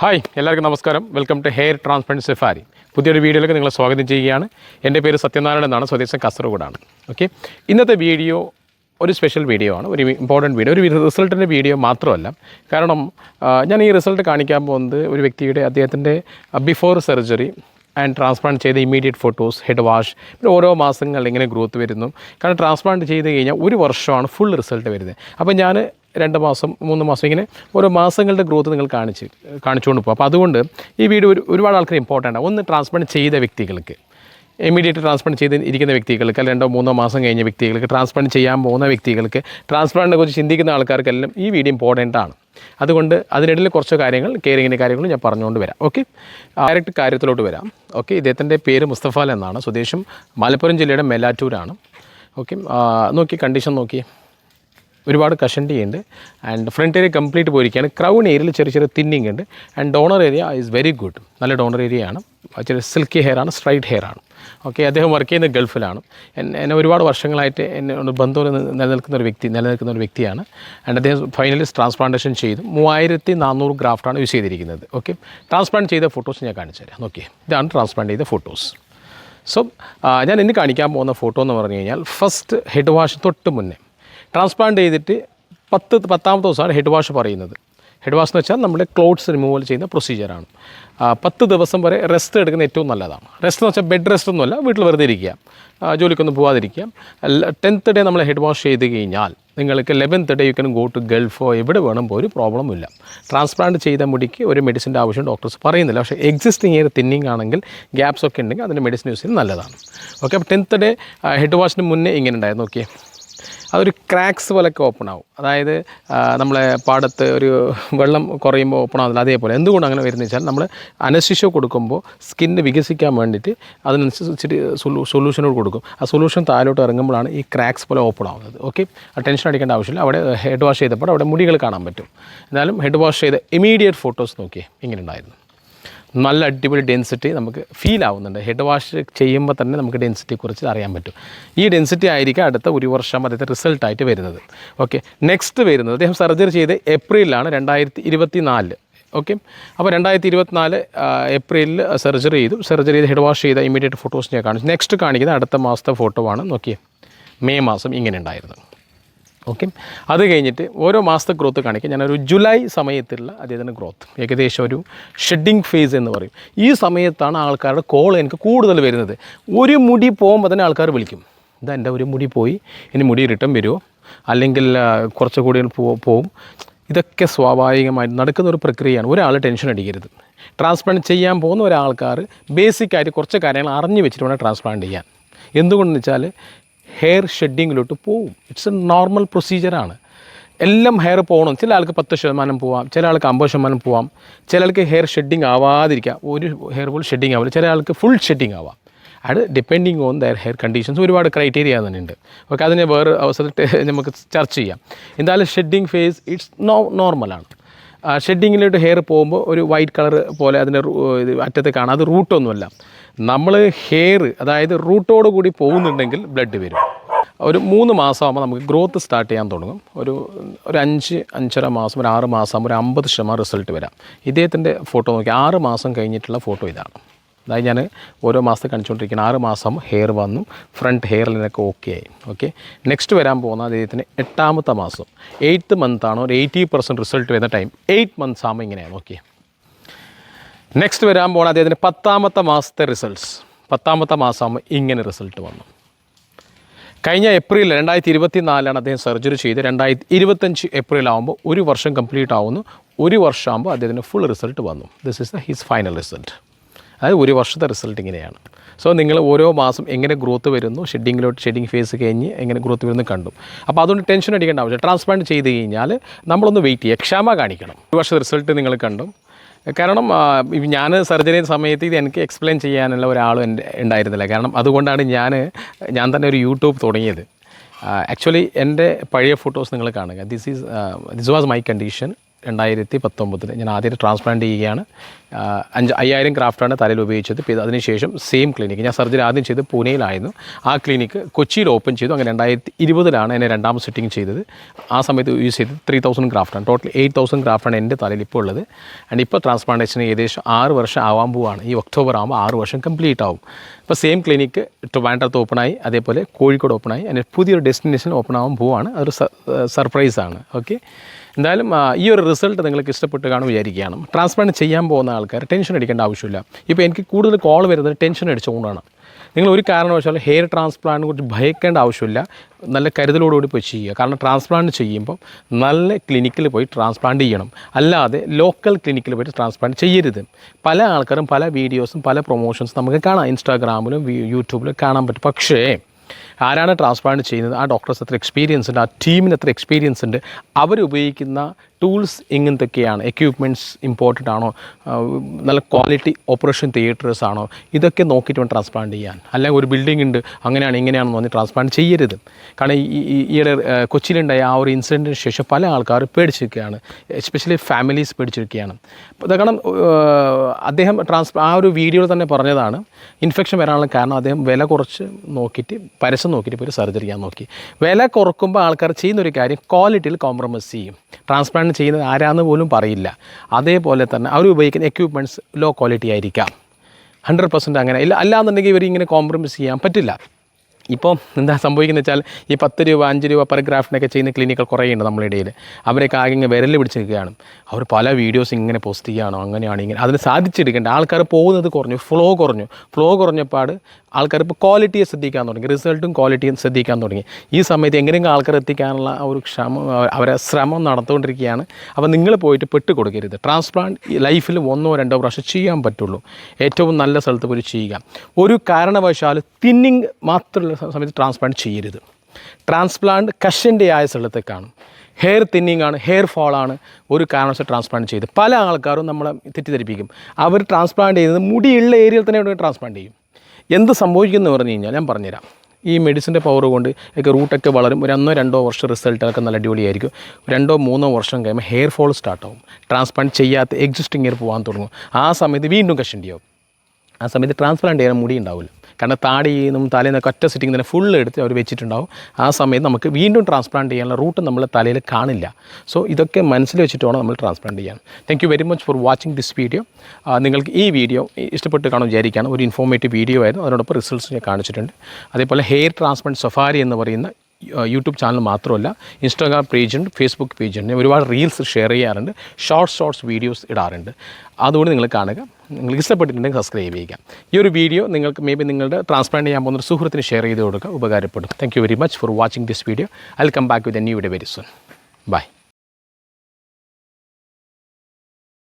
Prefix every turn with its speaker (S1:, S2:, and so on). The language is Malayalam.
S1: ഹായ് എല്ലാവർക്കും നമസ്കാരം. Welcome to hair transplant safari പുതിയൊരു വീഡിയോയിലേക്ക് നിങ്ങളെ സ്വാഗതം ചെയ്യുകയാണ്. എന്റെ പേര് സത്യനാരായണൻ എന്നാണ് സ്വദേശം കാസർഗോഡാണ്. ഓക്കെ ഇന്നത്തെ വീഡിയോ ഒരു സ്പെഷ്യൽ വീഡിയോ ആണ്. ഒരു ഇമ്പോർട്ടന്റ് വീഡിയോ ഒരു റിസൾട്ടിന്റെ വീഡിയോ മാത്രമല്ല. കാരണം ഞാൻ ഈ റിസൾട്ട് കാണിക്കാൻ പോകുന്നത് ഒരു വ്യക്തിയുടെ അദ്ദേഹത്തിന്റെ ബിഫോർ സർജറി ആൻഡ് ട്രാൻസ്പ്ലാന്റ് ചെയ്ത ഇമീഡിയറ്റ് ഫോട്ടോസ് ഹെഡ് വാഷ് പിന്നെ ഓരോ മാസങ്ങളിൽ ഇങ്ങനെ ഗ്രോത്ത് വരുന്നു. കാരണം ട്രാൻസ്പ്ലാന്റ് ചെയ്ത് കഴിഞ്ഞാൽ ഒരു വർഷമാണ് ഫുൾ റിസൾട്ട് വരുന്നത്. അപ്പോൾ ഞാൻ രണ്ട് മാസം മൂന്ന് മാസം ഇങ്ങനെ ഓരോ മാസങ്ങളുടെ ഗ്രോത്ത് നിങ്ങൾ കാണിച്ച് കാണിച്ചുകൊണ്ട് പോകും. അപ്പോൾ അതുകൊണ്ട് ഈ വീഡിയോ ഒരു ഒരുപാട് ആൾക്കാർ ഇമ്പോർട്ടന്റ് ഒന്ന് ട്രാൻസ്പ്ലാന്റ് ചെയ്ത വ്യക്തികൾക്ക് ഇമീഡിയറ്റ് ട്രാൻസ്പ്ലാന്റ് ചെയ്ത് ഇരിക്കുന്ന വ്യക്തികൾക്ക് അല്ലെങ്കിൽ രണ്ടോ മൂന്നോ മാസം കഴിഞ്ഞ വ്യക്തികൾക്ക് ട്രാൻസ്പ്ലാന്റ് ചെയ്യാൻ പോകുന്ന വ്യക്തികൾക്ക് ട്രാൻസ്പ്ലാന്റിനെ കുറിച്ച് ചിന്തിക്കുന്ന ആൾക്കാർക്കെല്ലാം ഈ വീഡിയോ ഇമ്പോർട്ടന്റ് ആണ്. അതുകൊണ്ട് അതിനിടയിൽ കുറച്ച് കാര്യങ്ങൾ കെയറിങ്ങിന്റെ കാര്യങ്ങളും ഞാൻ പറഞ്ഞുകൊണ്ട് വരാം. ഓക്കെ ഡയറക്റ്റ് കാര്യത്തിലോട്ട് വരാം. ഓക്കെ ഇദ്ദേഹത്തിന്റെ പേര് മുസ്തഫാൽ എന്നാണ്. സ്വദേശം മലപ്പുറം ജില്ലയുടെ മെലാറ്റൂരാണ്. ഓക്കെ നോക്കി കണ്ടീഷൻ നോക്കി. ഒരുപാട് കഷണ്ടി ഉണ്ട് ആൻഡ് ഫ്രണ്ട് ഏരിയ കംപ്ലീറ്റ് പോയിരിക്കുകയാണ്. ക്രൗൺ ഏരിയയിൽ ചെറിയ ചെറിയ തിന്നിങ് ഉണ്ട്. And donor area is very good നല്ല ഡോണർ ഏരിയ ആണ്. ചെറിയ സിൽക്കി ഹെയർ ആണ് സ്ട്രൈറ്റ് ഹെയർ ആണ്. ഓക്കെ അദ്ദേഹം വർക്ക് ചെയ്യുന്നത് ഗൾഫിലാണ്. എന്നെ ഒരുപാട് വർഷങ്ങളായിട്ട് എന്നെ ബന്ധം നിലനിൽക്കുന്ന ഒരു വ്യക്തി നിലനിൽക്കുന്ന ഒരു വ്യക്തിയാണ്. ആൻഡ് അദ്ദേഹം ഫൈനലി ട്രാൻസ്പ്ലാന്റേഷൻ ചെയ്തു. മൂവായിരത്തി നാനൂറ് ഗ്രാഫ്റ്റാണ് യൂസ് ചെയ്തിരിക്കുന്നത്. ഓക്കെ ട്രാൻസ്പ്ലാന്റ് ചെയ്ത ഫോട്ടോസ് ഞാൻ കാണിച്ചു തരാം. നോക്കി ഇതാണ് ട്രാൻസ്പ്ലാന്റ് ചെയ്ത ഫോട്ടോസ് സോ ഞാൻ ഇന്ന് കാണിക്കാൻ പോകുന്ന ഫോട്ടോ എന്ന് പറഞ്ഞു കഴിഞ്ഞാൽ ഫസ്റ്റ് ഹെഡ് വാഷ് തൊട്ട് മുന്നേ. ട്രാൻസ്പ്ലാന്റ് ചെയ്തിട്ട് പത്ത് പത്താമത്തെ ദിവസമാണ് ഹെഡ് വാഷ് പറയുന്നത്. ഹെഡ് വാഷ് എന്ന് വെച്ചാൽ നമ്മുടെ ക്ലോത്ത്സ് റിമൂവൽ ചെയ്യുന്ന പ്രൊസീജിയറാണ് പത്ത് ദിവസം വരെ റെസ്റ്റ് എടുക്കുന്ന ഏറ്റവും നല്ലതാണ്. റെസ്റ്റ് എന്ന് വെച്ചാൽ ബെഡ് റെസ്റ്റ് ഒന്നുമല്ല വീട്ടിൽ വെറുതെ ഇരിക്കുക. ജോലിക്കൊന്നും പോകാതിരിക്കുക ടെൻത്ത് ഡേ നമ്മൾ ഹെഡ് വാഷ് ചെയ്ത് കഴിഞ്ഞാൽ നിങ്ങൾക്ക് eleventh day you can go to ഗൾഫോ എവിടെ വേണം ഒരു പ്രോബ്ലം ഇല്ല. ട്രാൻസ്പ്ലാന്റ് ചെയ്ത മുടിക്ക് ഒരു മെഡിസിന്റെ ആവശ്യം ഡോക്ടേഴ്സ് പറയുന്നില്ല. പക്ഷേ എക്സിസ്റ്റിംഗ് ഏത് തിന്നിങ് ആണെങ്കിൽ ഗ്യാപ്സ് ഒക്കെ ഉണ്ടെങ്കിൽ അതിന്റെ മെഡിസിൻ യൂസ് ചെയ്യുന്നത് നല്ലതാണ്. ഓക്കെ അപ്പോൾ ടെൻത്ത് ഡേ ഹെഡ് വാഷിന് മുന്നേ ഇങ്ങനെ ഉണ്ടായിരുന്നു നോക്കിയേ. അതൊരു ക്രാക്സ് പോലൊക്കെ ഓപ്പൺ ആവും. അതായത് നമ്മളെ പാടത്ത് ഒരു വെള്ളം കുറയുമ്പോൾ ഓപ്പൺ ആവുന്നില്ല. അതേപോലെ എന്തുകൊണ്ട് അങ്ങനെ വരുന്നത് വെച്ചാൽ നമ്മൾ അനശിഷ കൊടുക്കുമ്പോൾ സ്കിന്ന് വികസിക്കാൻ വേണ്ടിയിട്ട് അതിനനുസരിച്ച് ഇച്ചിരി സൊല്യൂഷനോട് കൊടുക്കും. ആ സൊല്യൂഷൻ താഴോട്ട് ഇറങ്ങുമ്പോഴാണ് ഈ ക്രാക്സ് പോലെ ഓപ്പൺ ആവുന്നത്. ഓക്കെ ടെൻഷൻ അടിക്കേണ്ട ആവശ്യമില്ല. അവിടെ ഹെഡ് വാഷ് ചെയ്തപ്പോൾ അവിടെ മുടികൾ കാണാൻ പറ്റും. എന്നാലും ഹെഡ് വാഷ് ചെയ്ത ഇമീഡിയറ്റ് ഫോട്ടോസ് നോക്കിയേ ഇങ്ങനെ ഉണ്ടായിരുന്നു. നല്ല അടിപൊളി ഡെൻസിറ്റി നമുക്ക് ഫീൽ ആവുന്നുണ്ട്. ഹെഡ് വാഷ് ചെയ്യുമ്പോൾ തന്നെ നമുക്ക് കുറിച്ച് അറിയാൻ പറ്റും. ഈ ഡെൻസിറ്റി ആയിരിക്കും അടുത്ത ഒരു വർഷം അദ്ദേഹത്തെ റിസൾട്ടായിട്ട് വരുന്നത്. ഓക്കെ നെക്സ്റ്റ് വരുന്നത് അദ്ദേഹം സർജറി ചെയ്ത് ഏപ്രിലാണ് രണ്ടായിരത്തി ഇരുപത്തി ഓക്കെ അപ്പോൾ രണ്ടായിരത്തി ഇരുപത്തിനാല് ഏപ്രിലിൽ സർജറി ചെയ്തു. സർജറി ചെയ്ത് ഹെഡ് വാഷ് ചെയ്ത ഇമ്മീഡിയറ്റ് ഫോട്ടോസ് ഞാൻ കാണിച്ചു. നെക്സ്റ്റ് കാണിക്കുന്ന അടുത്ത മാസത്തെ ഫോട്ടോ ആണ്. നോക്കിയേ മെയ് മാസം ഇങ്ങനെ ഉണ്ടായിരുന്നു. ഓക്കെ അത് കഴിഞ്ഞിട്ട് ഓരോ മാസത്തെ ഗ്രോത്ത് കാണിക്കാം. ഞാനൊരു ജൂലൈ സമയത്തുള്ള അദ്ദേഹത്തിന്റെ ഗ്രോത്ത് ഏകദേശം ഒരു ഷെഡിങ് ഫേസ് എന്ന് പറയും. ഈ സമയത്താണ് ആൾക്കാരുടെ കോൾ എനിക്ക് കൂടുതൽ വരുന്നത്. ഒരു മുടി പോകുമ്പോൾ തന്നെ ആൾക്കാർ വിളിക്കും. ഇതാ എന്റെ ഒരു മുടി പോയി. ഇനി മുടി റിട്ടേൺ വരുമോ അല്ലെങ്കിൽ കുറച്ച് കുറച്ചുകൂടി പോവും. ഇതൊക്കെ സ്വാഭാവികമായി നടക്കുന്ന ഒരു പ്രക്രിയയാണ്. ഒരാൾ ടെൻഷൻ അടിക്കരുത്. ട്രാൻസ്പ്ലാന്റ് ചെയ്യാൻ പോകുന്ന ഒരാൾക്കാർ ബേസിക്കായിട്ട് കുറച്ച് കാര്യങ്ങൾ അറിഞ്ഞു വെച്ചിട്ട് വേണം ട്രാൻസ്പ്ലാന്റ് ചെയ്യാൻ. എന്തുകൊണ്ടെന്ന് വെച്ചാൽ ഹെയർ ഷെഡിങ്ങിലോട്ട് പോവും. ഇറ്റ്സ് എ നോർമൽ പ്രൊസീജിയറാണ് എല്ലാം ഹെയർ പോകണം. ചില ആൾക്ക് പത്ത് ശതമാനം പോവാം. ചില ആൾക്ക് അമ്പത് ശതമാനം പോവാം. ചില ആൾക്ക് ഹെയർ ഷെഡിങ് ആവാതിരിക്കാം. ഒരു ഹെയർ ഫുൾ ഷെഡിങ് ആവില്ല. ചില ആൾക്ക് ഫുൾ ഷെഡിങ് ആവാം. അത് depending on their hair conditions ഒരുപാട് ക്രൈറ്റീരിയ തന്നെയുണ്ട് ഓക്കെ അതിനെ വേറെ അവസരത്തിൽ നമുക്ക് ചർച്ച ചെയ്യാം. എന്തായാലും ഷെഡിങ് ഫേസ് ഇറ്റ്സ് നോ നോർമലാണ് ഷെഡിങ്ങിലോട്ട് ഹെയർ പോകുമ്പോൾ ഒരു വൈറ്റ് കളർ പോലെ അതിന്റെ അറ്റത്തെ കാണാം. അത് റൂട്ടൊന്നുമല്ല. നമ്മൾ ഹെയർ അതായത് റൂട്ടോട് കൂടി പോകുന്നുണ്ടെങ്കിൽ ബ്ലഡ് വരും. ഒരു മൂന്ന് മാസമാകുമ്പോൾ നമുക്ക് ഗ്രോത്ത് സ്റ്റാർട്ട് ചെയ്യാൻ തുടങ്ങും. ഒരു ഒരു അഞ്ച് അഞ്ചര മാസം ഒരു ആറ് മാസം ഒരു അമ്പത് ശതമാനം റിസൾട്ട് വരാം. ഇദ്ദേഹത്തിന്റെ ഫോട്ടോ നോക്കി ആറ് മാസം കഴിഞ്ഞിട്ടുള്ള ഫോട്ടോ ഇതാണ്. അതായത് ഞാൻ ഓരോ മാസത്തെ കാണിച്ചുകൊണ്ടിരിക്കുന്നത് ആറ് മാസം ഹെയർ വന്നു. ഫ്രണ്ട് ഹെയർ ലൈനൊക്കെ ഓക്കെ ആയി. ഓക്കെ നെക്സ്റ്റ് വരാൻ പോകുന്ന അദ്ദേഹത്തിന് എട്ടാമത്തെ മാസം. എയ്ത്ത് മന്താണ് ഒരു എയ്റ്റി പെർസെന്റ് റിസൾട്ട് വരുന്ന ടൈം എയ്റ്റ് മന്ത്സ് ആകുമ്പോൾ ഇങ്ങനെയാണ്. ഓക്കെ നെക്സ്റ്റ് വരാൻ പോകുന്ന അദ്ദേഹത്തിന് പത്താമത്തെ മാസത്തെ റിസൾട്ട്സ് പത്താമത്തെ മാസമാകുമ്പോൾ ഇങ്ങനെ റിസൾട്ട് വന്നു. കഴിഞ്ഞ ഏപ്രിൽ രണ്ടായിരത്തി ഇരുപത്തി നാലിലാണ് അദ്ദേഹം സർജറി ചെയ്ത്. രണ്ടായിരത്തി ഇരുപത്തഞ്ച് ഏപ്രിൽ ആകുമ്പോൾ ഒരു വർഷം കംപ്ലീറ്റ് ആവുന്നു. ഒരു വർഷമാകുമ്പോൾ അദ്ദേഹത്തിന് ഫുൾ റിസൾട്ട് വന്നു. This is the his final result അതായത് ഒരു വർഷത്തെ റിസൾട്ട് ഇങ്ങനെയാണ്. സോ നിങ്ങൾ ഓരോ മാസം എങ്ങനെ ഗ്രോത്ത് വരുന്നു ഷെഡിങ്ങിലോട്ട് ഷെഡിങ് ഫേസ് കഴിഞ്ഞ് എങ്ങനെ ഗ്രോത്ത് വരുന്നു കണ്ടു. അപ്പോൾ അതുകൊണ്ട് ടെൻഷൻ അടിക്കേണ്ട ആവശ്യം ട്രാൻസ്പ്ലാന്റ് ചെയ്ത് കഴിഞ്ഞാൽ നമ്മളൊന്ന് വെയിറ്റ് ചെയ്യുക. ക്ഷമ കാണിക്കണം. ഒരു വർഷത്തെ റിസൾട്ട് നിങ്ങൾ കണ്ടു. കാരണം ഞാൻ സർജറി സമയത്ത് ഇത് എനിക്ക് എക്സ്പ്ലെയിൻ ചെയ്യാനുള്ള ഒരാളും എന്റെ ഉണ്ടായിരുന്നില്ല. കാരണം അതുകൊണ്ടാണ് ഞാൻ ഞാൻ തന്നെ ഒരു യൂട്യൂബ് തുടങ്ങിയത്. ആക്ച്വലി എന്റെ പഴയ ഫോട്ടോസ് നിങ്ങൾ കാണുക. This is this was my condition രണ്ടായിരത്തി പത്തൊമ്പതിൽ ഞാൻ ആദ്യമായിട്ട് ട്രാൻസ്പ്ലാന്റ് ചെയ്യുകയാണ്. അഞ്ച് അയ്യായിരം ക്രാഫ്റ്റാണ് തലയിൽ ഉപയോഗിച്ചത്. പിന്നെ അതിനുശേഷം സെയിം ക്ലിനിക്ക് ഞാൻ സർജറി ആദ്യം ചെയ്ത് പൂനെയിലായിരുന്നു. ആ ക്ലിനിക്ക് കൊച്ചിയിൽ ഓപ്പൺ ചെയ്തു. അങ്ങനെ രണ്ടായിരത്തി ഇരുപതിലാണ് എന്നെ രണ്ടാമത് സിറ്റിംഗ് ചെയ്തത്. ആ സമയത്ത് യൂസ് ചെയ്തത് ത്രീ തൗസൻഡ് ക്രാഫ്റ്റാണ് ടോട്ടൽ എയ്റ്റ് തൗസൻഡ് ക്രാഫ്റ്റാണ് എന്റെ തലയിൽ ഇപ്പോൾ ഉള്ളത്. ആൻഡ് ഇപ്പോൾ ട്രാൻസ്പ്ലാന്റേഷന് ഏകദേശം ആറ് വർഷം ആവാൻ പോവാണ്. ഈ ഒക്ടോബർ ആകുമ്പോൾ ആറ് വർഷം കംപ്ലീറ്റ് ആവും. ഇപ്പോൾ സെയിം ക്ലിനിക്ക് ട്രിവാൻഡ്രത്ത് ഓപ്പണായി അതേപോലെ കോഴിക്കോട് ഓപ്പണായി അതിന് പുതിയൊരു ഡെസ്റ്റിനേഷൻ ഓപ്പൺ ആവാൻ പോവാണ്. അതൊരു സർപ്രൈസാണ് ഓക്കെ എന്തായാലും ഈ ഒരു റിസൾട്ട് നിങ്ങൾക്ക് ഇഷ്ടപ്പെട്ട് കാണും വിചാരിക്കുകയാണ്. ട്രാൻസ്പ്ലാന്റ് ചെയ്യാൻ പോകുന്ന ആൾക്കാർ ടെൻഷൻ അടിക്കേണ്ട ആവശ്യമില്ല. ഇപ്പോൾ എനിക്ക് കൂടുതൽ കോൾ വരുന്നത് ടെൻഷൻ അടിച്ചുകൊണ്ടാണ്. നിങ്ങൾ ഒരു കാരണവശാലും ഹെയർ ട്രാൻസ്പ്ലാന്റിനെ കുറിച്ച് ഭയക്കേണ്ട ആവശ്യമില്ല. നല്ല കരുതലോടുകൂടി പോയി ചെയ്യുക. കാരണം ട്രാൻസ്പ്ലാന്റ് ചെയ്യുമ്പോൾ നല്ല ക്ലിനിക്കിൽ പോയി ട്രാൻസ്പ്ലാന്റ് ചെയ്യണം. അല്ലാതെ ലോക്കൽ ക്ലിനിക്കിൽ പോയിട്ട് ട്രാൻസ്പ്ലാന്റ് ചെയ്യരുത്. പല ആൾക്കാരും പല വീഡിയോസും പല പ്രൊമോഷൻസും നമുക്ക് കാണാം. ഇൻസ്റ്റാഗ്രാമിലും യൂട്യൂബിലും കാണാൻ പറ്റും. പക്ഷേ ആരാണ് ട്രാൻസ്പ്ലാന്റ് ചെയ്യുന്നത്? ആ ഡോക്ടേഴ്സ് എത്ര എക്സ്പീരിയൻസ് ഉണ്ട്? ആ ടീമിന് എത്ര എക്സ്പീരിയൻസ് ഉണ്ട്? അവരുപയോഗിക്കുന്ന ടൂൾസ് എങ്ങനത്തൊക്കെയാണ് എക്യുപ്മെന്റ്സ് ഇമ്പോർട്ടന്റ് ആണോ? നല്ല ക്വാളിറ്റി ഓപ്പറേഷൻ തിയേറ്റേഴ്സ് ആണോ? ഇതൊക്കെ നോക്കിയിട്ട് വേണം ട്രാൻസ്പ്ലാന്റ് ചെയ്യാൻ. അല്ലെങ്കിൽ ഒരു ബിൽഡിംഗ് ഉണ്ട് അങ്ങനെയാണ് ഇങ്ങനെയാണെന്ന് പറഞ്ഞ് ട്രാൻസ്പ്ലാന്റ് ചെയ്യരുത്. കാരണം ഈ ഈയിടെ കൊച്ചിയിലുണ്ടായ ആ ഒരു ഇൻസിഡന്റിന് ശേഷം പല ആൾക്കാർ പേടിച്ചിരിക്കുകയാണ്. Especially families പേടിച്ചിരിക്കുകയാണ്. കാരണം അദ്ദേഹം ട്രാൻസ് ആ ഒരു വീഡിയോയിൽ തന്നെ പറഞ്ഞതാണ്. ഇൻഫെക്ഷൻ വരാനുള്ള കാരണം അദ്ദേഹം വില കുറച്ച് നോക്കിയിട്ട് പരസ്യം നോക്കിയിട്ട് പോയി സർജറി ചെയ്യാൻ നോക്കി. വില കുറക്കുമ്പോൾ ആൾക്കാർ ചെയ്യുന്ന ഒരു കാര്യം ക്വാളിറ്റിയിൽ കോംപ്രമൈസ് ചെയ്യും. ട്രാൻസ്പ്ലാന്റ് ചെയ്യുന്നത് ആരാന്ന് പോലും പറയില്ല. അതേപോലെ തന്നെ അവർ ഉപയോഗിക്കുന്ന എക്യുപ്മെന്റ്സ് ലോ ക്വാളിറ്റി ആയിരിക്കാം. ഹൺഡ്രഡ് പെർസെന്റ് അങ്ങനെ. ഇല്ല അല്ലാന്നുണ്ടെങ്കിൽ ഇവർ ഇങ്ങനെ കോംപ്രമൈസ് ചെയ്യാൻ പറ്റില്ല. ഇപ്പോൾ എന്താ സംഭവിക്കുന്നത് വെച്ചാൽ ഈ പത്ത് രൂപ അഞ്ച് രൂപ പെർ ഗ്രാഫിനൊക്കെ ചെയ്യുന്ന ക്ലിനിക്കൽ കുറേ ഉണ്ട് നമ്മുടെ ഇടയിൽ അവരൊക്കെ ആകെ ഇങ്ങനെ വിരൽ പിടിച്ച് നിൽക്കുകയാണ് അവർ പല വീഡിയോസ് ഇങ്ങനെ പോസ്റ്റ് ചെയ്യുകയാണോ അങ്ങനെയാണ് ഇങ്ങനെ. അതിന് സാധിച്ചെടുക്കേണ്ട ആൾക്കാർ പോകുന്നത് കുറഞ്ഞു ഫ്ലോ കുറഞ്ഞു. ഫ്ലോ കുറഞ്ഞപ്പാട് ആൾക്കാർ ഇപ്പോൾ ക്വാളിറ്റിയെ ശ്രദ്ധിക്കാൻ തുടങ്ങി റിസൾട്ടും ക്വാളിറ്റിയും ശ്രദ്ധിക്കാൻ തുടങ്ങി. ഈ സമയത്ത് എങ്ങനെയെങ്കിലും ആൾക്കാർ എത്തിക്കാനുള്ള ഒരു ക്ഷമ അവരെ ശ്രമം നടത്തുകൊണ്ടിരിക്കുകയാണ് അപ്പോൾ നിങ്ങൾ പോയിട്ട് പെട്ട് കൊടുക്കരുത് ട്രാൻസ്പ്ലാന്റ് ലൈഫിൽ ഒന്നോ രണ്ടോ പ്രാവശ്യം ചെയ്യാൻ പറ്റുള്ളൂ. ഏറ്റവും നല്ല സ്ഥലത്ത് പോയി ചെയ്യുക. ഒരു കാരണവശാൽ തിന്നിങ് മാത്രമുള്ള സമയത്ത് ട്രാൻസ്പ്ലാന്റ് ചെയ്യരുത്. ട്രാൻസ്പ്ലാന്റ് കഷന്റെ ആയ സ്ഥലത്തേക്കാണ്. ഹെയർ തിന്നിങ് ആണ് ഹെയർ ഫോളാണ് ഒരു കാരണവശാൽ ട്രാൻസ്പ്ലാന്റ് ചെയ്ത്. പല ആൾക്കാരും നമ്മളെ തെറ്റിദ്ധരിപ്പിക്കും. അവർ ട്രാൻസ്പ്ലാന്റ് ചെയ്യുന്നത് മുടിയുള്ള ഏരിയയിൽ തന്നെ ട്രാൻസ്പ്ലാന്റ് ചെയ്യും. എന്ത് സംഭവിക്കുന്നു പറഞ്ഞു കഴിഞ്ഞാൽ ഞാൻ പറഞ്ഞുതരാം. ഈ മെഡിസിന്റെ പവർ കൊണ്ട് ഒക്കെ റൂട്ടൊക്കെ വളരും. ഒരു ഒന്നോ രണ്ടോ വർഷം റിസൾട്ടൊക്കെ നല്ല അടിപൊളിയായിരിക്കും. രണ്ടോ മൂന്നോ വർഷം കഴിയുമ്പോൾ ഹെയർ ഫോൾ സ്റ്റാർട്ടാവും ട്രാൻസ്പ്ലാന്റ് ചെയ്യാത്ത എക്സിസ്റ്റിംഗ് ഹെയർ പോകാൻ തുടങ്ങും. ആ സമയത്ത് വീണ്ടും കഷണ്ടിയാവും ആ സമയത്ത് ട്രാൻസ്പ്ലാന്റ് ചെയ്യാൻ മുടി ഉണ്ടാവില്ല. കാരണം താടിയും തലേന്നൊക്കെ ഒറ്റ സിറ്റിംഗ് തന്നെ ഫുൾ എടുത്ത് അവർ വെച്ചിട്ടുണ്ടാവും. ആ സമയത്ത് നമുക്ക് വീണ്ടും ട്രാൻസ്പ്ലാന്റ് ചെയ്യാനുള്ള റൂട്ട് നമ്മൾ തലയിൽ കാണില്ല. സോ ഇതൊക്കെ മനസ്സിൽ വെച്ചിട്ട് വേണം നമ്മൾ ട്രാൻസ്പ്ലാന്റ് ചെയ്യാൻ. Thank you very much for watching this video നിങ്ങൾക്ക് ഈ വീഡിയോ ഇഷ്ടപ്പെട്ട് കാണാൻ വിചാരിക്കുകയാണ്. ഒരു ഇൻഫോർമേറ്റീവ് വീഡിയോ ആയിരുന്നു. അതിനോടൊപ്പം റിസൾട്ട്സ് ഞാൻ കാണിച്ചിട്ടുണ്ട്. അതേപോലെ ഹെയർ ട്രാൻസ്പ്ലാന്റ് സഫാരി എന്ന് പറയുന്ന യൂട്യൂബ് ചാനൽ മാത്രമല്ല ഇൻസ്റ്റാഗ്രാം പേജുണ്ട് ഫേസ്ബുക്ക് പേജുണ്ട്. ഞാൻ ഒരുപാട് റീൽസ് ഷെയർ ചെയ്യാറുണ്ട് ഷോർട്ട് ഷോർട്ട്സ് വീഡിയോസ് ഇടാറുണ്ട്. അതുകൊണ്ട് നിങ്ങൾ കാണുക. നിങ്ങൾക്ക് ഇഷ്ടപ്പെട്ടിട്ടുണ്ടെങ്കിൽ സബ്സ്ക്രൈബ് ചെയ്യുക. ഈ ഒരു വീഡിയോ നിങ്ങൾക്ക് മേ ബി നിങ്ങളുടെ ട്രാൻസ്പ്ലാന്റ് ചെയ്യാൻ പോകുന്ന ഒരു സുഹൃത്തിന് ഷെയർ ചെയ്ത് കൊടുക്കുക. ഉപകാരപ്പെടും. Thank you very much for watching this video I come back with a new video very soon bye